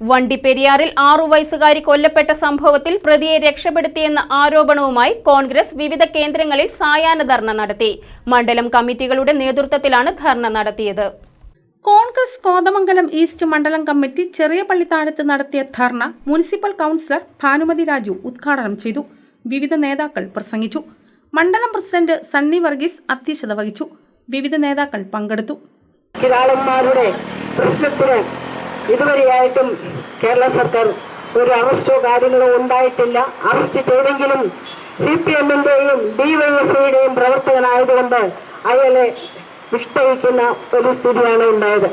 വണ്ടിപ്പെരിയാറിൽ ആറു വയസ്സുകാരി കൊല്ലപ്പെട്ട സംഭവത്തിൽ പ്രതിയെ രക്ഷപ്പെടുത്തിയെന്ന ആരോപണവുമായി കോൺഗ്രസ് വിവിധ കേന്ദ്രങ്ങളിൽ സായാഹ്ന ധർണ നടത്തി. മണ്ഡലം കമ്മിറ്റികളുടെ നേതൃത്വത്തിലാണ് ധർണ നടത്തിയത്. കോൺഗ്രസ് കോതമംഗലം ഈസ്റ്റ് മണ്ഡലം കമ്മിറ്റി ചെറിയ പള്ളിത്താഴത്ത് നടത്തിയ ധർണ മുനിസിപ്പൽ കൗൺസിലർ ഭാനുമതി രാജു ഉദ്ഘാടനം ചെയ്തു. വിവിധ നേതാക്കൾ പ്രസംഗിച്ചു. മണ്ഡലം പ്രസിഡന്റ് സണ്ണി വർഗീസ് അധ്യക്ഷത വഹിച്ചു. വിവിധ നേതാക്കൾ പങ്കെടുത്തു. പ്രശ്നത്തിന് ഇതുവരെയായിട്ടും കേരള സർക്കാർ ഒരു അറസ്റ്റോ കാര്യങ്ങളോ ഉണ്ടായിട്ടില്ല. അറസ്റ്റ് ചെയ്തെങ്കിലും സി പി എമ്മിന്റെയും ഡിവൈഎഫ്ഐയുടെയും പ്രവർത്തകനായതുകൊണ്ട് അയാളെ വിഷ്ടയിക്കുന്ന ഒരു സ്ഥിതിയാണ് ഉണ്ടായത്.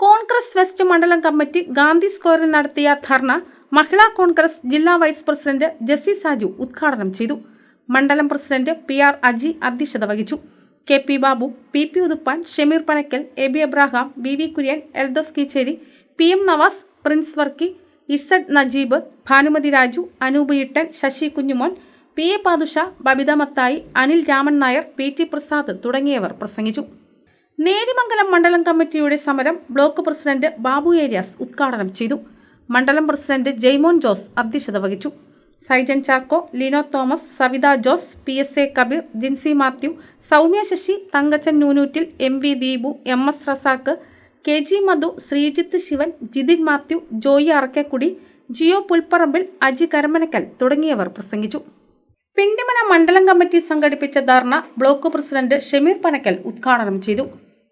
കോൺഗ്രസ് വെസ്റ്റ് മണ്ഡലം കമ്മിറ്റി ഗാന്ധി സ്ക്വയറിൽ നടത്തിയ ധർണ മഹിളാ കോൺഗ്രസ് ജില്ലാ വൈസ് പ്രസിഡന്റ് ജെസ്സി സാജു ഉദ്ഘാടനം ചെയ്തു. മണ്ഡലം പ്രസിഡന്റ് പി ആർ അജി അധ്യക്ഷത വഹിച്ചു. K P Babu P P Uthuppan Shameer Panakkal A B Abraham V V Kurian Eldose Keecheri P M Navas Prince Varkey Z Najeeb Bhanumathi Raju Anoop Ittan Sasi Kunjumon P A Pathusha Babitha Mathai Anil Raman Nair P T Prasad തുടങ്ങിയവർ പ്രസംഗിച്ചു. നേരിമംഗലം മണ്ഡലം കമ്മിറ്റിയുടെ സമരം block president Babu areas ഉദ്ഘാടനം ചെയ്തു. മണ്ഡലം president Jaimon Jose അധ്യക്ഷത വഹിച്ചു. Saijan Chacko Lino Thomas Savitha Jose P S A Kabeer Jincy Mathew Soumya Sasi Thankachan Nunuttil M V Deepu M S Razak K G Madhu Sreejith Sivan Jithin Mathew Joy Arakkekudi Jiyo Pulparambil Aji Karamanakkal തുടങ്ങിയവർ പ്രസംഗിച്ചു. പിണ്ടിമന മണ്ഡലം committee സംഘടിപ്പിച്ച ധർണ block president Shameer Panakkal ഉദ്ഘാടനം ചെയ്തു.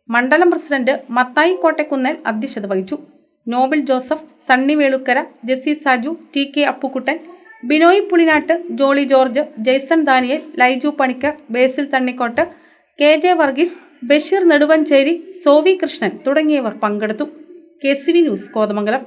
മണ്ഡലം president Mathai Kottakkunnel അധ്യക്ഷത വഹിച്ചു. Noble Joseph Sunny Velukkara Jessy Saju T K Appukuttan Binoy Pulinattu Jolly George Jaison Daniel Laiju Panicker Basil Thannikottu K J Varghese Basheer Neduvanchery Sovi Krishnan തുടങ്ങിയവർ പങ്കെടുത്തു. K C V news Kothamangalam.